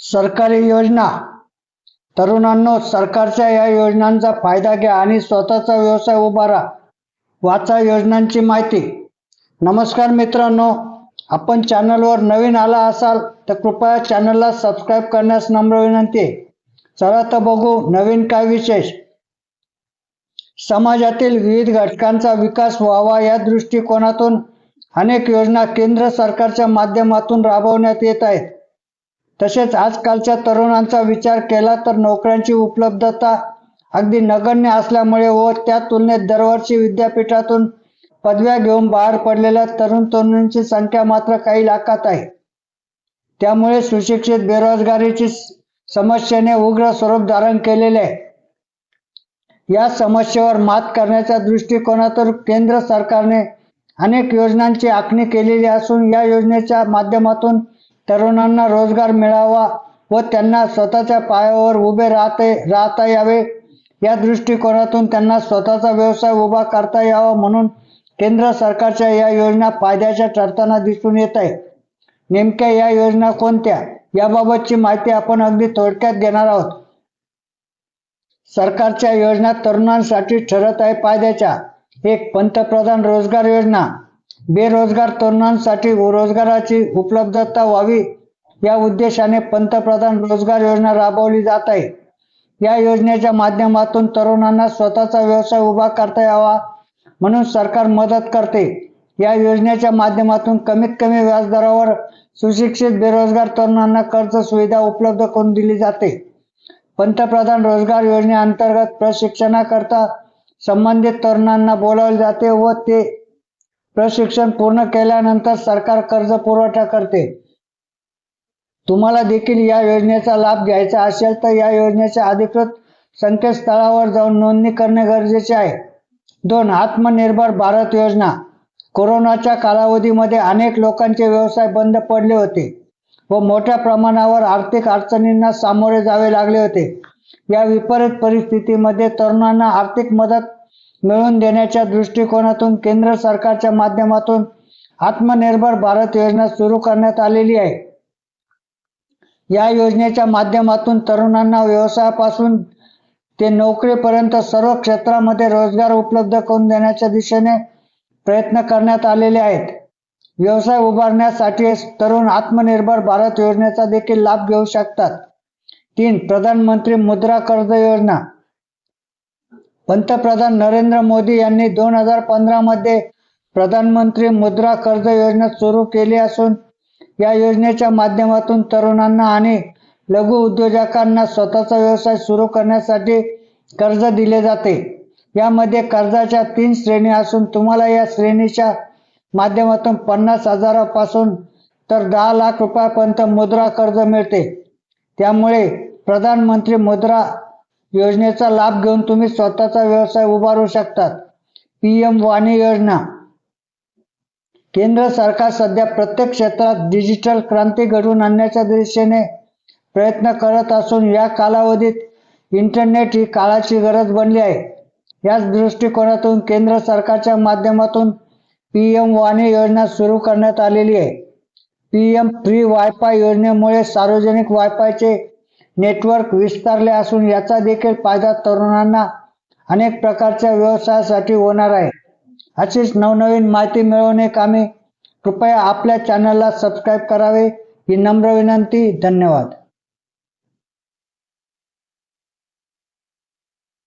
सरकारी योजना. तरुणांनो सरकारच्या या योजनांचा फायदा घ्या आणि स्वतःचा व्यवसाय उभारा वाचा योजनांची माहिती. नमस्कार मित्रांनो आपण चॅनलवर नवीन आला असाल तर कृपया चॅनलला सबस्क्राईब करण्यास नम्र विनंती चला तर बघू नवीन काय विशेष. समाजातील विविध घटकांचा विकास व्हावा या दृष्टिकोनातून अनेक योजना केंद्र सरकारच्या माध्यमातून राबवण्यात येत आहेत. तसेच आजकालच्या तरुणांचा विचार केला तर नोकऱ्यांची उपलब्धता अगदी नगण्य असल्यामुळे व त्या तुलनेत दरवर्षी विद्यापीठातून पदव्या घेऊन बाहेर पडलेल्या तरुण तरुणींची संख्या मात्र काही लाखात आहे. त्यामुळे सुशिक्षित बेरोजगारीची समस्येने उग्र स्वरूप धारण केलेले आहे या समस्येवर मात करण्याच्या दृष्टिकोनातून केंद्र सरकारने अनेक योजनांची आखणी केलेली असून या योजनेच्या माध्यमातून तरुणांना रोजगार मिळावा व त्यांना स्वतःच्या पायावर उभे राहते राहता यावे. या दृष्टिकोनातून त्यांना स्वतःचा व्यवसाय उभा करता यावा म्हणून केंद्र सरकारच्या या योजना फायद्याच्या ठरताना दिसून येत आहे. नेमक्या या योजना कोणत्या? याबाबतची माहिती आपण अगदी थोडक्यात देणार आहोत. सरकारच्या योजना तरुणांसाठी ठरत आहे फायद्याच्या. एक पंतप्रधान रोजगार योजना. बेरोजगार तरुणांसाठी रोजगाराची उपलब्धता व्हावी या उद्देशाने पंतप्रधान रोजगार योजना राबवली जात आहे. या योजनेच्या माध्यमातून तरुणांना स्वतःचा व्यवसाय उभा करता यावा म्हणून सरकार मदत करते. या योजनेच्या माध्यमातून कमीत कमी व्याजदरावर सुशिक्षित बेरोजगार तरुणांना कर्ज सुविधा उपलब्ध करून दिली जाते. पंतप्रधान रोजगार योजनेअंतर्गत प्रशिक्षणाकरता संबंधित तरुणांना बोलावले जाते व ते प्रशिक्षण पूर्ण केल्यानंतर सरकार कर्ज पुरवठा करते. तुम्हाला देखील या योजनेचा लाभ घ्यायचा असेल तर या योजनेच्या अधिकृत संकेतस्थळावर जाऊन नोंदणी करणे गरजेचे आहे. दोन आत्मनिर्भर भारत योजना. कोरोनाच्या कालावधीमध्ये अनेक लोकांचे व्यवसाय बंद पडले होते व मोठ्या प्रमाणावर आर्थिक अडचणींना सामोरे जावे लागले होते. या विपरीत परिस्थितीमध्ये तरुणांना आर्थिक मदत मिळवून देण्याच्या दृष्टिकोनातून केंद्र सरकारच्या माध्यमातून आत्मनिर्भर भारत योजना सुरू करण्यात आलेली आहे. या योजनेच्या माध्यमातून तरुणांना व्यवसायापासून ते नोकरीपर्यंत सर्व क्षेत्रामध्ये रोजगार उपलब्ध करून देण्याच्या दिशेने प्रयत्न करण्यात आलेले आहेत. व्यवसाय उभारण्यासाठी तरुण आत्मनिर्भर भारत योजनेचा देखील लाभ घेऊ शकतात. तीन प्रधानमंत्री मुद्रा कर्ज योजना. पंतप्रधान नरेंद्र मोदी यांनी दोन हजार पंधरामध्ये प्रधानमंत्री मुद्रा कर्ज योजना सुरू केली असून या योजनेच्या माध्यमातून तरुणांना आणि लघु उद्योजकांना स्वतःचा व्यवसाय सुरू करण्यासाठी कर्ज दिले जाते. यामध्ये कर्जाच्या तीन श्रेणी असून तुम्हाला या श्रेणीच्या माध्यमातून पन्नास हजारापासून तर दहा लाख रुपयापर्यंत मुद्रा कर्ज मिळते. त्यामुळे प्रधानमंत्री मुद्रा योजनेचा लाभ घेऊन तुम्ही स्वतःचा व्यवसाय उभारू शकतात. पी एम वाणी योजना. केंद्र सरकार सध्या प्रत्येक क्षेत्रात डिजिटल क्रांती घडवून आणण्याच्या दिशेने प्रयत्न करत असून या कालावधीत इंटरनेट ही काळाची गरज बनली आहे. याच दृष्टिकोनातून केंद्र सरकारच्या माध्यमातून पी एम वाणी योजना सुरू करण्यात आलेली आहे. पी एम फ्री वायफाय योजनेमुळे सार्वजनिक वायफायचे नेटवर्क विस्तारले असून याचा देखील फायदा तरुणांना अनेक प्रकारच्या व्यवसायासाठी होणार आहे. अशीच नवनवीन माहिती मिळवणे कामे कृपया आपल्या चॅनलला सबस्क्राईब करावे. ही नम्र विनंती. धन्यवाद.